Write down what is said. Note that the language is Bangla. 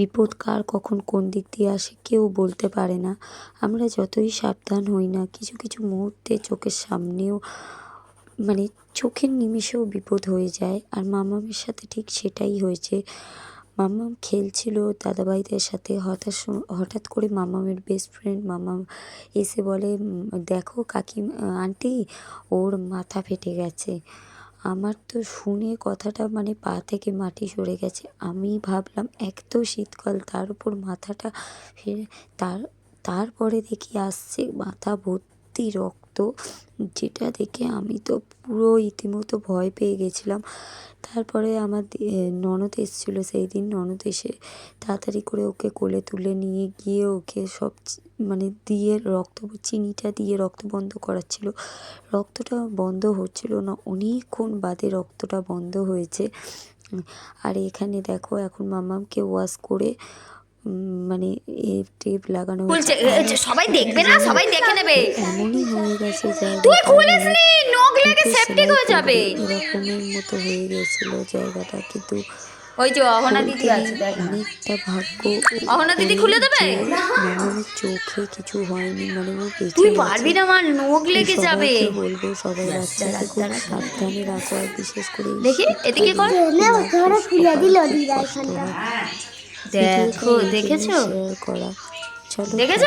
বিপদ কার কখন কোন দিক দিয়ে আসে কেউ বলতে পারে না। আমরা যতই সাবধান হই না কিছু কিছু মুহূর্তে চোখের সামনেও মানে চোখের নিমেষেও বিপদ হয়ে যায়। আর মামামের সাথে ঠিক সেটাই হয়েছে। মামাম খেলছিল, দাদাভাইদের সাথে হঠাৎ হঠাৎ করে মামামের বেস্ট ফ্রেন্ড মামাম এসে বলে দেখো কাকি আন্টি, ওর মাথা ফেটে গেছে। আমার তো শুনে কথাটা মানে পা থেকে মাটি সরে গেছে। আমি ভাবলাম, এক তো শীতকাল, তার উপর মাথাটা ফেরে তার, তারপরে দেখি আসছে মাথা ভর্তি রক্ত। যেটা দেখে আমি তো পুরো ইতিমধ্যে ভয় পেয়ে গেছিলাম। তারপরে আমার ননদ এসেছিল। সেই দিন ননদ এসে তাড়াতাড়ি করে ওকে কোলে তুলে নিয়ে গিয়ে ওকে সব মানে দিয়ে রক্ত চিনিটা দিয়ে রক্ত বন্ধ করাচ্ছিল। রক্তটা বন্ধ হচ্ছিল না অনেকক্ষণ বাদে রক্তটা বন্ধ হয়েছে। আর এখানে দেখো এখন মামামকে ওয়াশ করে মানে এ টেপ লাগানো সবাই দেখবে না? সবাই দেখে নেবে। এমনই হয়ে গেছে তুই খুলিস মানে নখ লেগে সেপটিক হয়ে যাবে। এরকমের মতো হয়ে গেছিল জায়গাটা কিন্তু ওই যে অহনা দিদি আছে অনেকটা ভাগ্য অহনা দিদি খুলে দেবে? মামামের চোখে কিছু হয়নি মানে ও বেঁচে তুই পারবি না আমার নখ লেগে যাবে। বলব সবাই বাচ্চাকে খুব সাবধানে রাখো আর বিশেষ করে দেখি এদিকে কর। খুলে দিল দিদা দেখো দেখেছ? করা। চলো দেখেছ?